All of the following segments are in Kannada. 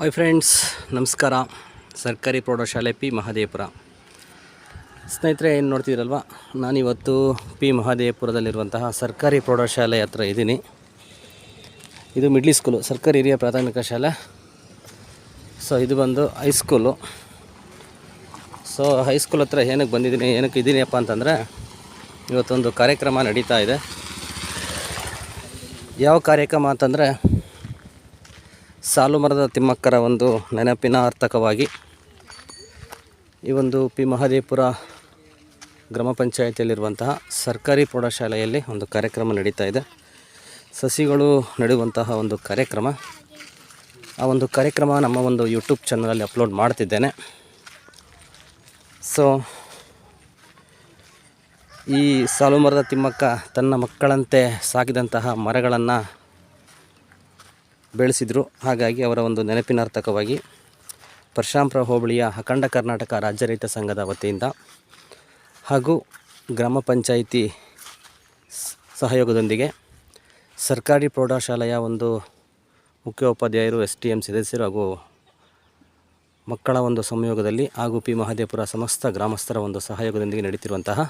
ಹಾಯ್ ಫ್ರೆಂಡ್ಸ್, ನಮಸ್ಕಾರ. ಸರ್ಕಾರಿ ಪ್ರೌಢಶಾಲೆ ಪಿ ಮಹದೇವಪುರ. ಸ್ನೇಹಿತರೆ, ಏನು ನೋಡ್ತಿದ್ರಲ್ವ ನಾನಿವತ್ತು ಪಿ ಮಹದೇವಪುರದಲ್ಲಿರುವಂತಹ ಸರ್ಕಾರಿ ಪ್ರೌಢಶಾಲೆ ಹತ್ರ ಇದ್ದೀನಿ. ಇದು ಮಿಡ್ಲಿ ಸ್ಕೂಲು ಸರ್ಕಾರಿ ಹಿರಿಯ ಪ್ರಾಥಮಿಕ ಶಾಲೆ. ಸೊ ಇದು ಬಂದು ಹೈಸ್ಕೂಲು ಸೊ ಹೈಸ್ಕೂಲ್ ಹತ್ರ ಏನಕ್ಕೆ ಬಂದಿದ್ದೀನಿ, ಏನಕ್ಕೆ ಇದ್ದೀನಿಯಪ್ಪ ಅಂತಂದರೆ, ಇವತ್ತೊಂದು ಕಾರ್ಯಕ್ರಮ ನಡೀತಾ ಇದೆ. ಯಾವ ಕಾರ್ಯಕ್ರಮ ಅಂತಂದರೆ ಸಾಲು ಮರದ ತಿಮ್ಮಕ್ಕರ ಒಂದು ನೆನಪಿನ ಅರ್ಥಕವಾಗಿ ಈ ಒಂದು ಪಿ ಮಹದೇವಪುರ ಗ್ರಾಮ ಪಂಚಾಯತಿಯಲ್ಲಿರುವಂತಹ ಸರ್ಕಾರಿ ಪ್ರೌಢಶಾಲೆಯಲ್ಲಿ ಒಂದು ಕಾರ್ಯಕ್ರಮ ನಡೀತಾ ಇದೆ. ಸಸಿಗಳು ನಡೆಯುವಂತಹ ಒಂದು ಕಾರ್ಯಕ್ರಮ. ಆ ಒಂದು ಕಾರ್ಯಕ್ರಮ ನಮ್ಮ ಒಂದು ಯೂಟ್ಯೂಬ್ ಚಾನಲಲ್ಲಿ ಅಪ್ಲೋಡ್ ಮಾಡ್ತಿದ್ದೇನೆ. ಸೊ ಈ ಸಾಲು ಮರದ ತಿಮ್ಮಕ್ಕ ತನ್ನ ಮಕ್ಕಳಂತೆ ಸಾಕಿದಂತಹ ಮರಗಳನ್ನು ಬೆಳೆಸಿದರು. ಹಾಗಾಗಿ ಅವರ ಒಂದು ನೆನಪಿನಾರ್ಥಕವಾಗಿ ಪರಶಾಂಪುರ ಹೋಬಳಿಯ ಅಖಂಡ ಕರ್ನಾಟಕ ರಾಜ್ಯ ರೈತ ಸಂಘದ ವತಿಯಿಂದ ಹಾಗೂ ಗ್ರಾಮ ಪಂಚಾಯಿತಿ ಸಹಯೋಗದೊಂದಿಗೆ ಸರ್ಕಾರಿ ಪ್ರೌಢಶಾಲೆಯ ಒಂದು ಮುಖ್ಯೋಪಾಧ್ಯಾಯರು, ಎಸ್ ಟಿ ಎಂ ಸದಸ್ಯರು ಹಾಗೂ ಮಕ್ಕಳ ಒಂದು ಸಂಯೋಗದಲ್ಲಿ ಹಾಗೂ ಪಿ ಮಹದೇವಪುರ ಸಮಸ್ತ ಗ್ರಾಮಸ್ಥರ ಒಂದು ಸಹಯೋಗದೊಂದಿಗೆ ನಡೀತಿರುವಂತಹ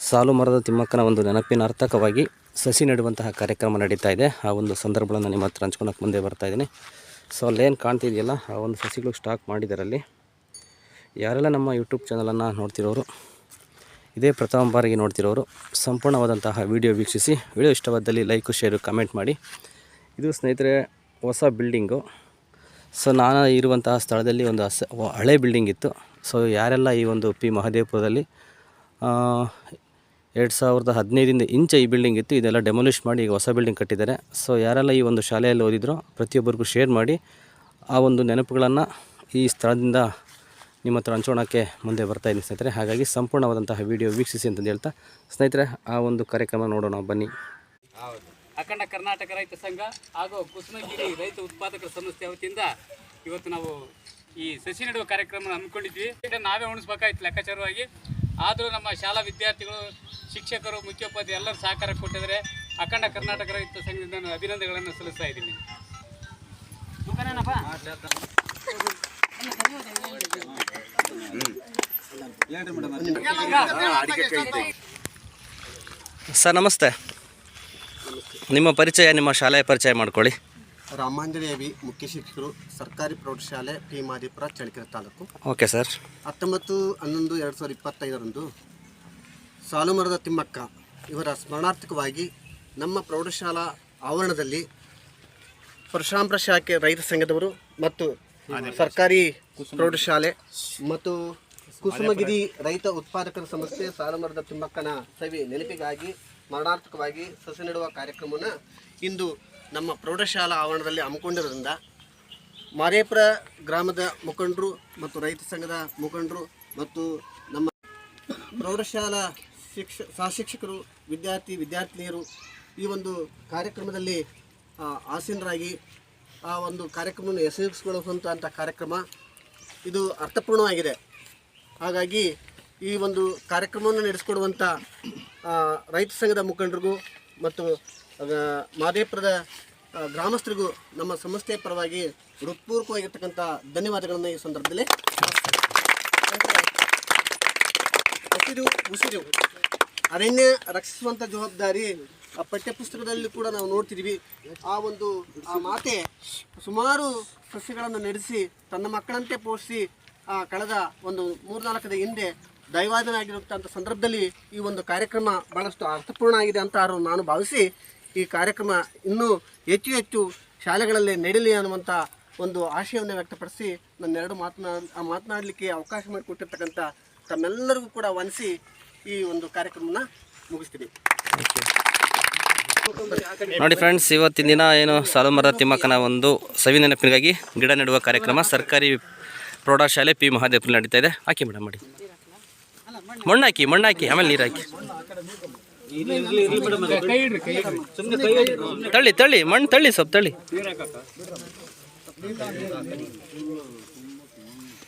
ಸಾಲು ಮರದ ತಿಮ್ಮಕ್ಕನ ಒಂದು ನೆನಪಿನ ಅರ್ಥಕವಾಗಿ ಸಸಿ ನೆಡುವಂತಹ ಕಾರ್ಯಕ್ರಮ ನಡೀತಾ ಇದೆ. ಆ ಒಂದು ಸಂದರ್ಭಗಳನ್ನು ನಿಮ್ಮ ಹತ್ರ ಹಂಚ್ಕೊಳಕ್ಕೆ ಮುಂದೆ ಬರ್ತಾ ಇದ್ದೀನಿ. ಸೊ ಅಲ್ಲೇನು ಕಾಣ್ತಿದೆಯಲ್ಲ, ಆ ಒಂದು ಸಸಿಗಳು ಸ್ಟಾಕ್ ಮಾಡಿದ್ದಾರೆ ಅಲ್ಲಿ ಯಾರೆಲ್ಲ ನಮ್ಮ ಯೂಟ್ಯೂಬ್ ಚಾನಲನ್ನು ನೋಡ್ತಿರೋರು, ಇದೇ ಪ್ರಥಮ ಬಾರಿಗೆ ನೋಡ್ತಿರೋರು, ಸಂಪೂರ್ಣವಾದಂತಹ ವಿಡಿಯೋ ವೀಕ್ಷಿಸಿ ವಿಡಿಯೋ ಇಷ್ಟವಾದಲ್ಲಿ ಲೈಕು ಶೇರು ಕಮೆಂಟ್ ಮಾಡಿ. ಇದು ಸ್ನೇಹಿತರೆ, ಹೊಸ ಬಿಲ್ಡಿಂಗು ಸೊ ನಾನು ಇರುವಂತಹ ಸ್ಥಳದಲ್ಲಿ ಒಂದು ಹಳೆ ಬಿಲ್ಡಿಂಗ್ ಇತ್ತು. ಸೊ ಯಾರೆಲ್ಲ ಈ ಒಂದು ಪಿ ಮಹದೇವಪುರದಲ್ಲಿ ಎರಡು ಸಾವಿರದ ಹದಿನೈದರಿಂದ ಇಂಚೆ ಈ ಬಿಲ್ಡಿಂಗ್ ಇತ್ತು. ಇದೆಲ್ಲ ಡೆಮೊಲಿಷ್ ಮಾಡಿ ಈಗ ಹೊಸ ಬಿಲ್ಡಿಂಗ್ ಕಟ್ಟಿದ್ದಾರೆ. ಸೊ ಯಾರೆಲ್ಲ ಈ ಒಂದು ಶಾಲೆಯಲ್ಲಿ ಓದಿದ್ರೋ ಪ್ರತಿಯೊಬ್ಬರಿಗೂ ಶೇರ್ ಮಾಡಿ ಆ ಒಂದು ನೆನಪುಗಳನ್ನು ಈ ಸ್ಥಳದಿಂದ ನಿಮ್ಮ ಹತ್ರ ಹಂಚೋಣಕ್ಕೆ ಮುಂದೆ ಬರ್ತಾ ಇದ್ದೀನಿ ಸ್ನೇಹಿತರೆ. ಹಾಗಾಗಿ ಸಂಪೂರ್ಣವಾದಂತಹ ವಿಡಿಯೋ ವೀಕ್ಷಿಸಿ ಅಂತಂದು ಹೇಳ್ತಾ, ಸ್ನೇಹಿತರೆ, ಆ ಒಂದು ಕಾರ್ಯಕ್ರಮ ನೋಡೋಣ, ಬನ್ನಿ. ಅಖಂಡ ಕರ್ನಾಟಕ ರೈತ ಸಂಘ ಹಾಗೂ ಕುಸುಮಗಿರಿ ರೈತ ಉತ್ಪಾದಕರ ಸಂಸ್ಥೆ ವತಿಯಿಂದ ಇವತ್ತು ನಾವು ಈ ಸಸಿ ನೆಡುವ ಕಾರ್ಯಕ್ರಮ ಹಮ್ಮಿಕೊಂಡಿದ್ವಿ. ನಾವೇ ಉಣಿಸ್ಬೇಕಾಯ್ತು ಲೆಕ್ಕಾಚಾರವಾಗಿ. ಆದರೂ ನಮ್ಮ ಶಾಲಾ ವಿದ್ಯಾರ್ಥಿಗಳು ಶಿಕ್ಷಕರು ಮುಖ್ಯೋಪಾಧ್ಯಾಯ ಎಲ್ಲರೂ ಸಹಕಾರ ಕೊಟ್ಟಿದ್ದಾರೆ ಅಖಂಡ ಕರ್ನಾಟಕ ರೈತ ಸಂಘದಿಂದ ನಾನು ಅಭಿನಂದನೆಗಳನ್ನು ಸಲ್ಲಿಸ್ತಾ ಇದ್ದೀನಿ. ಸರ್ ನಮಸ್ತೆ. ನಿಮ್ಮ ಪರಿಚಯ ನಿಮ್ಮ ಶಾಲೆಯ ಪರಿಚಯ ಮಾಡ್ಕೊಳ್ಳಿ. ರಾಮಾಂಜನೇಯ ವಿ ಮುಖ್ಯ ಶಿಕ್ಷಕರು ಸರ್ಕಾರಿ ಪ್ರೌಢಶಾಲೆ P Madipura Challakere taluk. Okay sir. ಹತ್ತೊಂಬತ್ತು ಹನ್ನೊಂದು ಎರಡು ಸಾವಿರದ ಇಪ್ಪತ್ತೈದರಂದು ಸಾಲುಮರದ ತಿಮ್ಮಕ್ಕ. ಇವರ ಸ್ಮರಣಾರ್ಥಕವಾಗಿ ನಮ್ಮ ಪ್ರೌಢಶಾಲಾ ಆವರಣದಲ್ಲಿ ಪರಶುರಾಮಪುರ ಶಾಖೆ ರೈತ ಸಂಘದವರು ಮತ್ತು ಸರ್ಕಾರಿ ಪ್ರೌಢಶಾಲೆ ಮತ್ತು ಕುಸುಮಗಿರಿ ರೈತ ಉತ್ಪಾದಕರ ಸಂಸ್ಥೆ ಸಾಲುಮರದ ತಿಮ್ಮಕ್ಕನ ಸವಿ ನೆನಪಿಗಾಗಿ ಸ್ಮರಣಾರ್ಥಕವಾಗಿ ಸಸಿ ನೆಡುವ ಕಾರ್ಯಕ್ರಮವನ್ನು ಇಂದು ನಮ್ಮ ಪ್ರೌಢಶಾಲಾ ಆವರಣದಲ್ಲಿ ಹಮ್ಮಿಕೊಂಡಿರೋದ್ರಿಂದ ಮಾರೇಪುರ ಗ್ರಾಮದ ಮುಖಂಡರು ಮತ್ತು ರೈತ ಸಂಘದ ಮುಖಂಡರು ಮತ್ತು ನಮ್ಮ ಪ್ರೌಢಶಾಲಾ ಶಿಕ್ಷ ಸಹಶಿಕ್ಷಕರು ವಿದ್ಯಾರ್ಥಿ, ವಿದ್ಯಾರ್ಥಿನಿಯರು ಈ ಒಂದು ಕಾರ್ಯಕ್ರಮದಲ್ಲಿ ಆಸೀನರಾಗಿ ಆ ಒಂದು ಕಾರ್ಯಕ್ರಮವನ್ನು ಯಶಸ್ವಿಗೊಳಿಸುವಂಥ ಕಾರ್ಯಕ್ರಮ ಇದು ಅರ್ಥಪೂರ್ಣವಾಗಿದೆ. ಹಾಗಾಗಿ ಈ ಒಂದು ಕಾರ್ಯಕ್ರಮವನ್ನು ನಡೆಸಿಕೊಡುವಂಥ ರೈತ ಸಂಘದ ಮುಖಂಡರಿಗೂ ಮತ್ತು ಮಾದೇಪುರದ ಗ್ರಾಮಸ್ಥರಿಗೂ ನಮ್ಮ ಸಂಸ್ಥೆಯ ಪರವಾಗಿ ಹೃತ್ಪೂರ್ವಕವಾಗಿರ್ತಕ್ಕಂಥ ಧನ್ಯವಾದಗಳನ್ನು ಈ ಸಂದರ್ಭದಲ್ಲಿ ಉಸಿರು ಉಸಿರು ಅರಣ್ಯ ರಕ್ಷಿಸುವಂಥ ಜವಾಬ್ದಾರಿ ಆ ಪಠ್ಯಪುಸ್ತಕದಲ್ಲಿ ಕೂಡ ನಾವು ನೋಡ್ತಿದ್ವಿ. ಆ ಒಂದು, ಆ ಮಾತೆ ಸುಮಾರು ಸಸ್ಯಗಳನ್ನು ನಡೆಸಿ, ತನ್ನ ಮಕ್ಕಳಂತೆ ಪೋಷಿಸಿ, ಆ ಕಳೆದ ಒಂದು ಮೂರ್ನಾಲ್ಕದ ಹಿಂದೆ ದೈವಾದನ ಆಗಿರುತ್ತಂಥ ಸಂದರ್ಭದಲ್ಲಿ ಈ ಒಂದು ಕಾರ್ಯಕ್ರಮ ಭಾಳಷ್ಟು ಅರ್ಥಪೂರ್ಣ ಆಗಿದೆ ಅಂತ ನಾನು ಭಾವಿಸಿ, ಈ ಕಾರ್ಯಕ್ರಮ ಇನ್ನೂ ಹೆಚ್ಚು ಹೆಚ್ಚು ಶಾಲೆಗಳಲ್ಲಿ ನಡೀಲಿ ಅನ್ನುವಂಥ ಒಂದು ಆಶಯವನ್ನು ವ್ಯಕ್ತಪಡಿಸಿ, ನನ್ನ ಎರಡು ಮಾತನಾ ಮಾತನಾಡಲಿಕ್ಕೆ ಅವಕಾಶ ಮಾಡಿಕೊಟ್ಟಿರ್ತಕ್ಕಂಥ ತಮ್ಮೆಲ್ಲರಿಗೂ ಕೂಡ ವಂದಿಸಿ ಈ ಒಂದು ಕಾರ್ಯಕ್ರಮನ ಮುಗಿಸ್ತೀವಿ ನೋಡಿ ಫ್ರೆಂಡ್ಸ್ ಇವತ್ತಿನ ದಿನ ಏನು ಸಾಲುಮರ ತಿಮ್ಮಕ್ಕನ ಒಂದು ಸವಿ ನೆನಪಿಗಾಗಿ ಗಿಡ ನೆಡುವ ಕಾರ್ಯಕ್ರಮ ಸರ್ಕಾರಿ ಪ್ರೌಢಶಾಲೆ ಪಿ ಮಹಾದೇವ್ ನಡೀತಾ ಇದೆ. ಹಾಕಿ ಮೇಡಮ್ ಮಾಡಿ. ಮಣ್ಣು ಹಾಕಿ ಮಣ್ಣು ಹಾಕಿ ಆಮೇಲೆ ನೀರು ಹಾಕಿ ತಳ್ಳಿ ತಳ್ಳಿ, ಮಣ್ಣು ತಳ್ಳಿ ಸ್ವಲ್ಪ ತಳ್ಳಿ.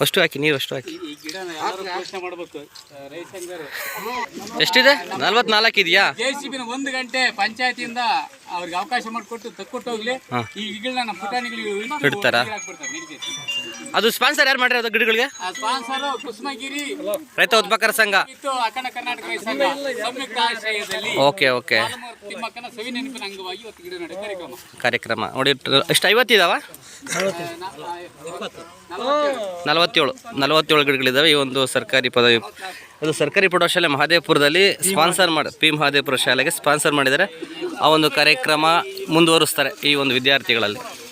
ಅಷ್ಟು ಹಾಕಿ ನೀರು ಅಷ್ಟು ಹಾಕಿ. ಎಷ್ಟಿದೆ? ನಲ್ವತ್ನಾಲ್ಕು ಇದೆಯಾ? ಜೆ ಸಿ ಬಿನ ಒಂದು ಗಂಟೆ ಪಂಚಾಯತಿಯಿಂದ ಅವ್ರಿಗೆ ಅವಕಾಶ ಮಾಡಿಕೊಟ್ಟು ತಕ್ಕೊಟ್ಟು ಹೋಗ್ಲಿ. ಈ ಗಿಡಗಳನ್ನ ನಮ್ಮ ಪುಟಾಣಿಗಳಿಗೆ ಇಡ್ತಾರಾ? ಅದು ಸ್ಪಾನ್ಸರ್ ಯಾರು ಮಾಡಿರೋದು ಗಿಡಗಳಿಗೆ? ಸ್ಪಾನ್ಸರ್ ಕುಸುಮಗಿರಿ ರೈತ ಉತ್ಪಕರ ಸಂಘ. ಇತ್ತು ಅಖಂಡ ಕರ್ನಾಟಕ ಸಂಘ. ಸಂಯುಕ್ತ ಆಶ್ರಯದಲ್ಲಿ. Okay okay. ಕಾರ್ಯಕ್ರಮ. ಕಾರ್ಯಕ್ರಮ. ನೋಡಿ, ಎಷ್ಟು, ಐವತ್ತಿದಾವ? ನಲವತ್ತೇಳು. ನಲವತ್ತೇಳು ಗಿಡಗಳಿದ್ದಾವೆ ಈ ಒಂದು ಸರ್ಕಾರಿ ಪದವಿ, ಅದು ಸರ್ಕಾರಿ ಪ್ರೌಢಶಾಲೆ ಮಹದೇವಪುರದಲ್ಲಿ ಸ್ಪಾನ್ಸರ್ ಮಾಡಿ, ಪಿ ಮಹದೇವಪುರ ಶಾಲೆಗೆ ಸ್ಪಾನ್ಸರ್ ಮಾಡಿದರೆ ಆ ಒಂದು ಕಾರ್ಯಕ್ರಮ ಮುಂದುವರಿಸ್ತಾರೆ ಈ ಒಂದು ವಿದ್ಯಾರ್ಥಿಗಳಲ್ಲಿ.